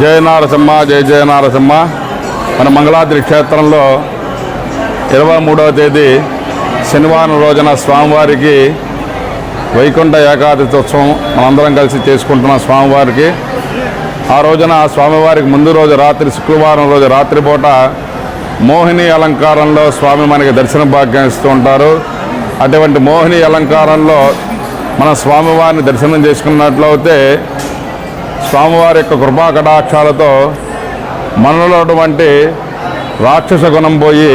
జయ నారసింహ జయ జయ నారసింహ. మన మంగళాద్రి క్షేత్రంలో ఇరవై మూడవ తేదీ శనివారం రోజున స్వామివారికి వైకుంఠ ఏకాదశి ఉత్సవం మనందరం కలిసి చేసుకుంటున్న స్వామివారికి. ఆ రోజున స్వామివారికి ముందు రోజు రాత్రి శుక్రవారం రోజు రాత్రిపూట మోహిని అలంకారంలో స్వామి మనకి దర్శన భాగ్యం ఇస్తూ ఉంటారు. అటువంటి మోహిని అలంకారంలో మన స్వామివారిని దర్శనం చేసుకున్నట్లయితే స్వామివారి యొక్క కృపా కటాక్షాలతో మనలో అటువంటి రాక్షస గుణం పోయి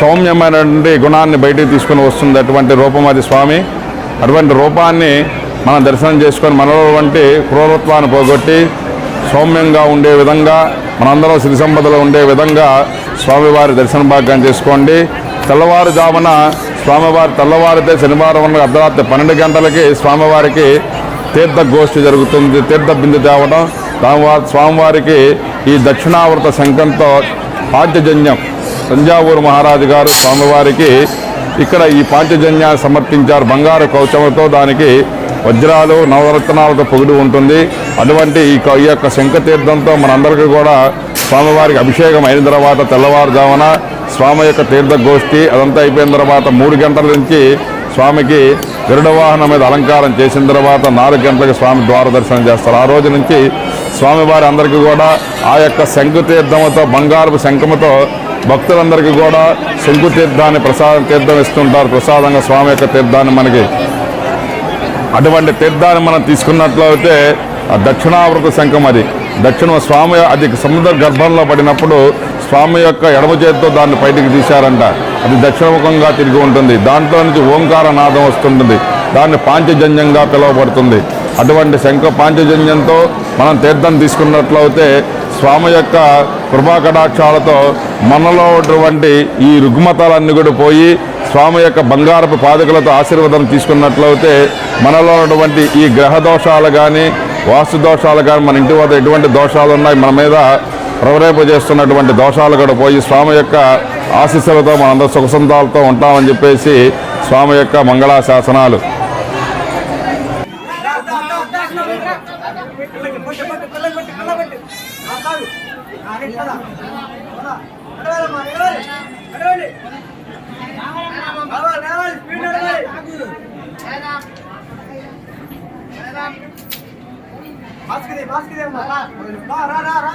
సౌమ్యమైనటువంటి గుణాన్ని బయటికి తీసుకుని వస్తుంది అటువంటి రూపం అది స్వామి. అటువంటి రూపాన్ని మనం దర్శనం చేసుకొని మనలో వంటి క్రూరత్వాన్ని పోగొట్టి సౌమ్యంగా ఉండే విధంగా మనందరం సిరి సంపదలో ఉండే విధంగా స్వామివారి దర్శన భాగ్యం చేసుకోండి. తెల్లవారుజామున స్వామివారి తెల్లవారితే శనివారం అర్ధరాత్రి పన్నెండు గంటలకి స్వామివారికి తీర్థగోష్ఠి జరుగుతుంది తీర్థ బిందు తేవడం స్వామివారి స్వామివారికి ఈ దక్షిణావృత శంఖంతో పాంచజన్యం. తంజావూరు మహారాజు గారు స్వామివారికి ఇక్కడ ఈ పాంచజన్యాన్ని సమర్పించారు. బంగారు కౌచములతో దానికి వజ్రాలు నవరత్నాలతో పొగిడి ఉంటుంది. అటువంటి ఈ ఈ యొక్క శంఖతీర్థంతో మనందరికీ కూడా స్వామివారికి అభిషేకం అయిన తర్వాత తెల్లవారుజామున స్వామి యొక్క తీర్థగోష్ఠి అదంతా అయిపోయిన తర్వాత మూడు గంటల నుంచి స్వామికి గరుడ వాహనం మీద అలంకారం చేసిన తర్వాత నాలుగు గంటలకు స్వామి ద్వార దర్శనం చేస్తారు. ఆ రోజు నుంచి స్వామివారి అందరికీ కూడా ఆ యొక్క శంకు తీర్థముతో బంగారపు శంఖముతో భక్తులందరికీ కూడా శంకు తీర్థాన్ని ప్రసాదం తీర్థం ఇస్తుంటారు. ప్రసాదంగా స్వామి యొక్క తీర్థాన్ని మనకి అటువంటి తీర్థాన్ని మనం తీసుకున్నట్లయితే ఆ దక్షిణావృత శంఖం అది. దక్షిణ స్వామి అది సముద్ర గర్భంలో పడినప్పుడు స్వామి యొక్క ఎడమ చేతితో దాన్ని బయటికి తీశారంట. అది దక్షిణముఖంగా తిరిగి ఉంటుంది. దాంట్లో నుంచి ఓంకార నాదం వస్తుంటుంది. దాన్ని పాంచజన్యంగా పిలువబడుతుంది. అటువంటి శంఖ పాంచజన్యంతో మనం తీర్థం తీసుకున్నట్లయితే స్వామి యొక్క కృపాకటాక్షాలతో మనలో ఉన్నటువంటి ఈ రుగ్మతలన్నీ కూడా పోయి స్వామి యొక్క బంగారపు పాదకులతో ఆశీర్వాదం తీసుకున్నట్లయితే మనలో ఉన్నటువంటి ఈ గ్రహ దోషాలు కానీ వాస్తు దోషాలు కానీ మన ఇంటి వద్ద ఎటువంటి దోషాలు ఉన్నాయి మన మీద ప్రవరేపజేస్తున్నటువంటి దోషాలు కూడా పోయి స్వామి యొక్క ఆశీస్సులతో మనందరూ సుఖసంతాలతో ఉంటామని చెప్పేసి స్వామి యొక్క మంగళా శాసనాలు ಮಾಸ್ಕಿದೆ ಮಾಸ್ಕಿದೆ ಮಾರಾ ರಾ ರಾ ರಾ